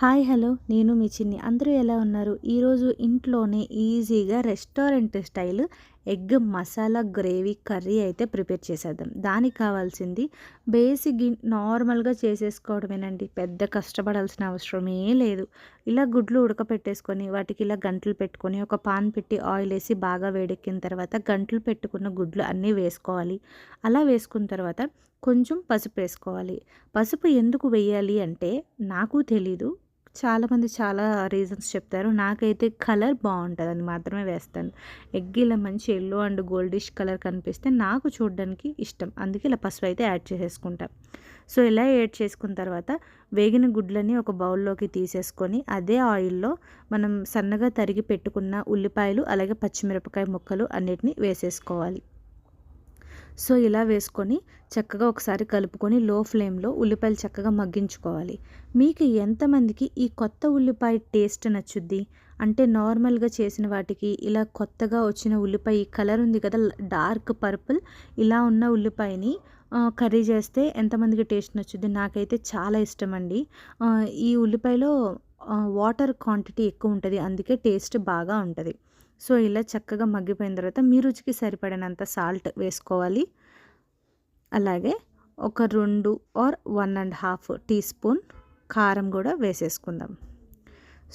Hi hello. నేను మీ చిన్ని. అందరూ ఎలా ఉన్నారు? ఈరోజు ఇంట్లోనే ఈజీగా restaurant style egg masala gravy curry అయితే ప్రిపేర్ చేసేద్దాం. దానికి కావాల్సింది బేసిక్ నార్మల్గా చేసేసుకోవడమేనండి. పెద్ద కష్టపడాల్సిన అవసరమే లేదు. ఇలా గుడ్లు ఉడకపెట్టేసుకొని వాటికి ఇలా గంటలు పెట్టుకొని ఒక పాన్ పెట్టి ఆయిల్ వేసి బాగా వేడెక్కిన తర్వాత గంటలు పెట్టుకున్న గుడ్లు అన్నీ వేసుకోవాలి. అలా వేసుకున్న తర్వాత కొంచెం పసుపు వేసుకోవాలి. పసుపు ఎందుకు వేయాలి అంటే నాకు తెలీదు. చాలామంది చాలా రీజన్స్ చెప్తారు. నాకైతే కలర్ బాగుంటుంది. అని మాత్రమే వేస్తాను. ఎగ్ ఇలా మంచి ఎల్లో అండ్ గోల్డిష్ కలర్ కనిపిస్తే నాకు చూడడానికి ఇష్టం. అందుకే ఇలా పసుపు అయితే యాడ్ చేసేసుకుంటాం. సో ఇలా యాడ్ చేసుకున్న తర్వాత వేగిన గుడ్లని ఒక బౌల్లోకి తీసేసుకొని అదే ఆయిల్లో మనం సన్నగా తరిగి పెట్టుకున్న ఉల్లిపాయలు అలాగే పచ్చిమిరపకాయ ముక్కలు అన్నిటిని వేసేసుకోవాలి. సో ఇలా వేసుకొని చక్కగా ఒకసారి కలుపుకొని లో ఫ్లేమ్లో ఉల్లిపాయలు చక్కగా మగ్గించుకోవాలి. మీకు ఎంతమందికి ఈ కొత్త ఉల్లిపాయ టేస్ట్ నచ్చుద్ది? అంటే నార్మల్గా చేసిన వాటికి ఇలా కొత్తగా వచ్చిన ఉల్లిపాయ కలర్ ఉంది కదా డార్క్ పర్పుల్ ఇలా ఉన్న ఉల్లిపాయని కర్రీ చేస్తే ఎంతమందికి టేస్ట్ నచ్చుద్ది? నాకైతే చాలా ఇష్టం అండి ఈ ఉల్లిపాయలో వాటర్ క్వాంటిటీ ఎక్కువ ఉంటుంది అందుకే టేస్ట్ బాగా ఉంటుంది. సో ఇలా చక్కగా మగ్గిపోయిన తర్వాత మీ రుచికి సరిపడినంత సాల్ట్ వేసుకోవాలి. అలాగే ఒక రెండు or one and half teaspoon కారం కూడా వేసేసుకుందాం.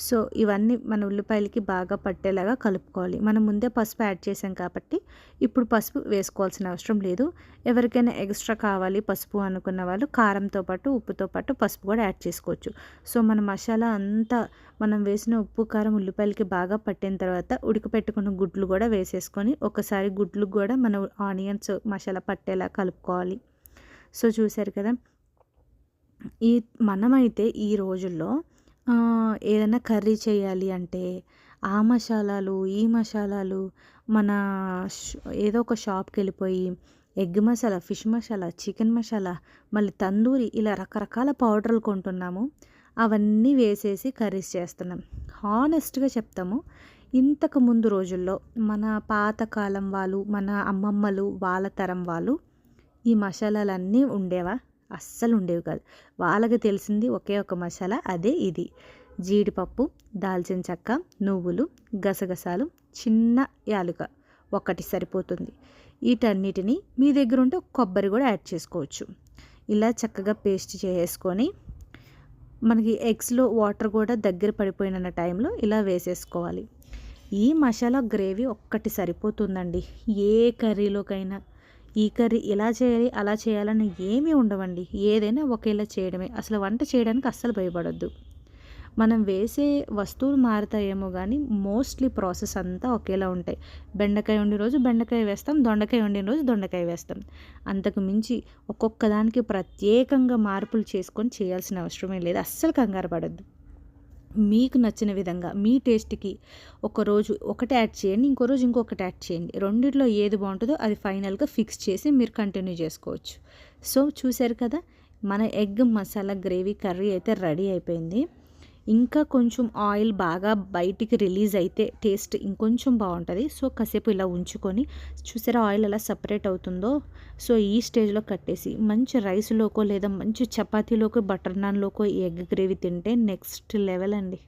సో ఇవన్నీ మన ఉల్లిపాయలకి బాగా పట్టేలాగా కలుపుకోవాలి. మనం ముందే పసుపు యాడ్ చేసాం కాబట్టి ఇప్పుడు పసుపు వేసుకోవాల్సిన అవసరం లేదు. ఎవరికైనా ఎక్స్ట్రా కావాలి పసుపు అనుకున్న వాళ్ళు కారంతో పాటు ఉప్పుతో పాటు పసుపు కూడా యాడ్ చేసుకోవచ్చు. సో మన మసాలా అంతా మనం వేసిన ఉప్పు కారం ఉల్లిపాయలకి బాగా పట్టిన తర్వాత ఉడకపెట్టుకున్న గుడ్లు కూడా వేసేసుకొని ఒకసారి గుడ్లు కూడా మన ఆనియన్స్ మసాలా పట్టేలా కలుపుకోవాలి. సో చూశారు కదా? ఈ మనమైతే ఈ రోజుల్లో ఏదైనా కర్రీ చేయాలి అంటే ఆ మసాలాలు ఈ మసాలాలు మన ఏదో ఒక షాప్కి వెళ్ళిపోయి egg masala fish masala chicken masala మళ్ళీ తందూరి ఇలా రకరకాల పౌడర్లు కొంటున్నాము. అవన్నీ వేసేసి కర్రీస్ చేస్తున్నాం. హానెస్ట్గా చెప్తాము. ఇంతకు ముందు రోజుల్లో మన పాతకాలం వాళ్ళు మన అమ్మమ్మలు వాళ్ళ తరం వాళ్ళు ఈ మసాలాలన్నీ ఉండేవా? అస్సలు ఉండేవి కాదు. వాళ్ళకి తెలిసింది ఒకే ఒక మసాలా అదే ఇది. జీడిపప్పు దాల్చిన చెక్క నువ్వులు గసగసాలు చిన్న యాలుక ఒకటి సరిపోతుంది. వీటన్నిటిని మీ దగ్గర ఉంటే కొబ్బరి కూడా యాడ్ చేసుకోవచ్చు. ఇలా చక్కగా పేస్ట్ చేసుకొని మనకి ఎగ్స్లో వాటర్ కూడా దగ్గర పడిపోయిన టైంలో ఇలా వేసేసుకోవాలి. ఈ మసాలా గ్రేవీ ఒక్కటి సరిపోతుందండి. ఏ కర్రీలోకైనా ఈ కర్రీ ఇలా చేయాలి అలా చేయాలని ఏమీ ఉండవండి. ఏదైనా ఒకేలా చేయడమే. అసలు వంట చేయడానికి అస్సలు భయపడొద్దు. మనం వేసే వస్తువులు మారుతాయేమో కానీ మోస్ట్లీ ప్రాసెస్ అంతా ఒకేలా ఉంటాయి. బెండకాయ వండిన రోజు బెండకాయ వేస్తాం దొండకాయ వండిన రోజు దొండకాయ వేస్తాం. అంతకు మించి ఒక్కొక్క దానికి ప్రత్యేకంగా మార్పులు చేసుకొని చేయాల్సిన అవసరమే లేదు. అస్సలు కంగారు పడద్దు. మీకు నచ్చిన విధంగా మీ టేస్ట్కి ఒకరోజు ఒకటి యాడ్ చేయండి ఇంకో రోజు ఇంకొకటి యాడ్ చేయండి. రెండిట్లో ఏది బాగుంటుందో అది ఫైనల్గా ఫిక్స్ చేసి మీరు కంటిన్యూ చేసుకోవచ్చు. సో చూశారు కదా మన ఎగ్ మసాలా గ్రేవీ కర్రీ అయితే రెడీ అయిపోయింది. ఇంకా కొంచెం ఆయిల్ బాగా బయటికి రిలీజ్ అయితే టేస్ట్ ఇంకొంచెం బాగుంటుంది. సో కాసేపు ఇలా ఉంచుకొని చూసారా ఆయిల్ ఎలా సపరేట్ అవుతుందో? సో ఈ స్టేజ్లో కట్టేసి మంచి రైస్లోకో లేదా మంచి చపాతీలోకో బటర్ నాన్లోకో ఎగ్ గ్రేవీ తింటే నెక్స్ట్ లెవెల్ అండి.